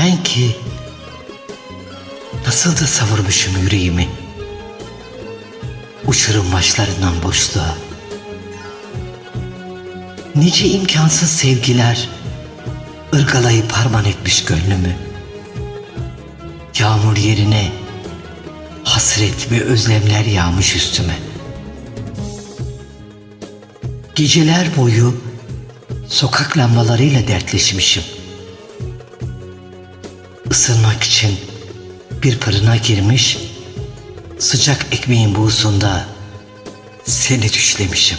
Ben ki nasıl da savurmuşum yüreğimi. Uçurum başlarından boşluğa. Nice imkansız sevgiler ırgalayıp harman etmiş gönlümü. Yağmur yerine hasret ve özlemler yağmış üstüme. Geceler boyu sokak lambalarıyla dertleşmişim. Isınmak için bir fırına girmiş, sıcak ekmeğin buğusunda seni düşlemişim.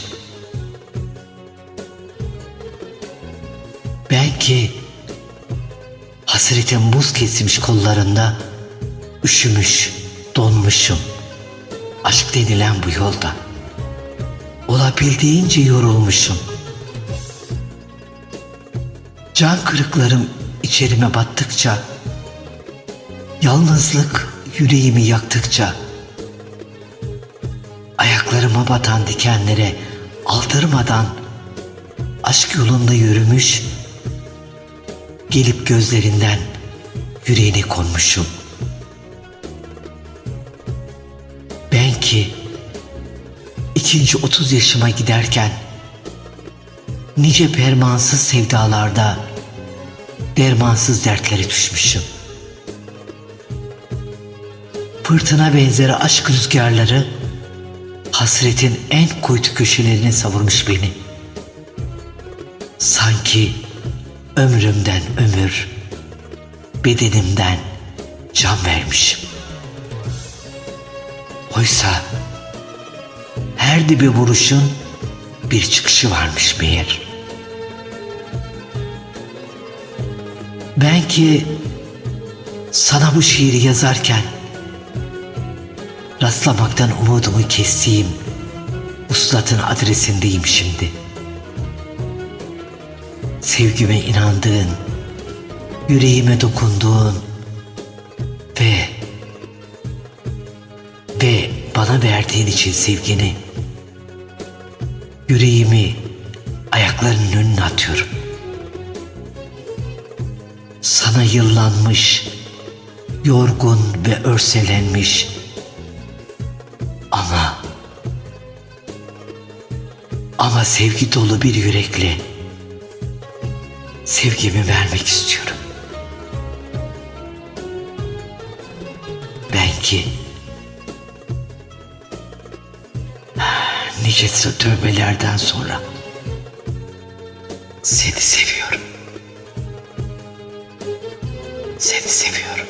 Belki hasretin buz kesmiş kollarında üşümüş, donmuşum. Aşk denilen bu yolda. Olabildiğince yorulmuşum. Can kırıklarım içerime battıkça Yalnızlık yüreğimi yaktıkça ayaklarıma batan dikenlere aldırmadan aşk yolunda yürümüş gelip gözlerinden yüreğine konmuşum. Ben ki ikinci otuz yaşıma giderken nice permansız sevdalarda dermansız dertlere düşmüşüm. Fırtına benzeri aşk rüzgarları hasretin en kuytu köşelerine savurmuş beni. Sanki ömrümden ömür, bedenimden can vermişim. Oysa her dibe vuruşun bir çıkışı varmış meğer. Ben ki sana bu şiiri yazarken Rastlamaktan umudumu kestiğim uslatın adresindeyim şimdi. Sevgime inandığın, yüreğime dokunduğun ve ve bana verdiğin için sevgini yüreğimi ayaklarının önüne atıyorum. Sana yıllanmış, yorgun ve örselenmiş ama sevgi dolu bir yürekle sevgimi vermek istiyorum. Ben ki nice tövbelerden sonra seni seviyorum. Seni seviyorum.